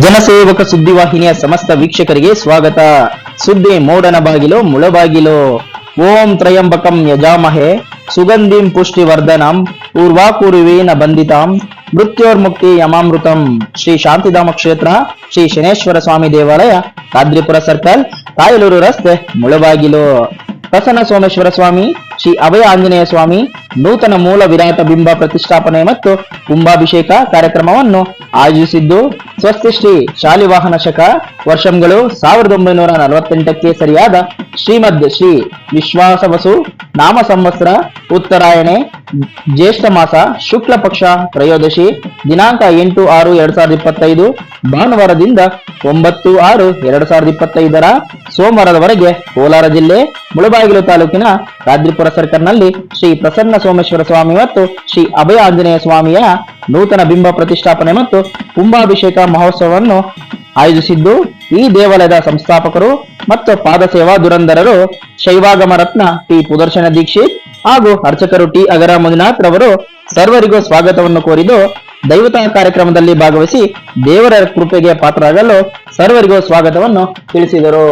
ಜನಸೇವಕ ಸುದ್ದಿವಾಹಿನಿಯ ಸಮಸ್ತ ವೀಕ್ಷಕರಿಗೆ ಸ್ವಾಗತ. ಸುದ್ದಿ ಮೋಡನ ಬಾಗಿಲು, ಮುಳಬಾಗಿಲು. ಓಂ ತ್ರಯಂಬಕಂ ಯಜಾಮಹೆ. ಸುಗಂಧಿಂ ಪುಷ್ಟಿವರ್ಧನಂ. ಊರ್ವಾಕೂರ್ವೇನ ಬಂಧಿತಾಂ. ಮೃತ್ಯೋರ್ಮುಕ್ತಿ ಯಮಾಮೃತಂ. ಶ್ರೀ ಶಾಂತಿಧಾಮ ಕ್ಷೇತ್ರ, ಶ್ರೀ ಶನೇಶ್ವರ ಸ್ವಾಮಿ ದೇವಾಲಯ ಕಾದ್ರಿಪುರ ಸರ್ಕಲ್, ತಾಯಲೂರು ರಸ್ತೆ, ಮುಳಬಾಗಿಲು. ಪ್ರಸನ್ನ ಸೋಮೇಶ್ವರ ಸ್ವಾಮಿ, ಶ್ರೀ ಅಭಯ ಆಂಜನೇಯ ಸ್ವಾಮಿ ನೂತನ ಮೂಲ ವಿರಾಟ ಬಿಂಬ ಪ್ರತಿಷ್ಠಾಪನೆ ಮತ್ತು ಕುಂಭಾಭಿಷೇಕ ಕಾರ್ಯಕ್ರಮವನ್ನು ಆಯೋಜಿಸಿದ್ದು ಸ್ವಸ್ತಿ ಶ್ರೀ ಶಾಲಿವಾಹನ ಶಕ ವರ್ಷಂಗಳು ಸಾವಿರದ ಒಂಬೈನೂರ ನಲವತ್ತೆಂಟಕ್ಕೆ ಸರಿಯಾದ ಶ್ರೀಮದ್ ಶ್ರೀ ವಿಶ್ವಾಸವಸು ನಾಮ ಸಂವತ್ಸರ ಉತ್ತರಾಯಣೆ ಜ್ಯೇಷ್ಠ ಮಾಸ ಶುಕ್ಲ ಪಕ್ಷ ತ್ರಯೋದಶಿ ದಿನಾಂಕ ಎಂಟು ಆರು ಎರಡ್ ಸಾವಿರದ ಇಪ್ಪತ್ತೈದು ಭಾನುವಾರದಿಂದ ಒಂಬತ್ತು ಆರು ಎರಡ್ ಸಾವಿರದ ಇಪ್ಪತ್ತೈದರ ಸೋಮವಾರದವರೆಗೆ ಕೋಲಾರ ಜಿಲ್ಲೆ ಮುಳಬಾಗಿಲು ತಾಲೂಕಿನ ರಾದ್ರಿಪುರ ಸರ್ಕಲ್ನಲ್ಲಿ ಶ್ರೀ ಪ್ರಸನ್ನ ಸೋಮೇಶ್ವರ ಸ್ವಾಮಿ ಮತ್ತು ಶ್ರೀ ಅಭಯ ಆಂಜನೇಯ ಸ್ವಾಮಿಯ ನೂತನ ಬಿಂಬ ಪ್ರತಿಷ್ಠಾಪನೆ ಮತ್ತು ಕುಂಭಾಭಿಷೇಕ ಮಹೋತ್ಸವವನ್ನು ಆಯೋಜಿಸಿದ್ದು ಈ ದೇವಾಲಯದ ಸಂಸ್ಥಾಪಕರು ಮತ್ತು ಪಾದಸೇವಾ ದುರಂಧರರು ಶೈವಾಗಮ ರತ್ನ ಟಿ ಪುದರ್ಶನ ದೀಕ್ಷಿತ್ ಹಾಗೂ ಅರ್ಚಕರು ಟಿ ಅಗರ ಮಂಜುನಾಥ್ ರವರು ಸರ್ವರಿಗೂ ಸ್ವಾಗತವನ್ನು ಕೋರಿದ್ದು ದೈವತ ಕಾರ್ಯಕ್ರಮದಲ್ಲಿ ಭಾಗವಹಿಸಿ ದೇವರ ಕೃಪೆಗೆ ಪಾತ್ರರಾಗಲು ಸರ್ವರಿಗೂ ಸ್ವಾಗತವನ್ನು ತಿಳಿಸಿದರು.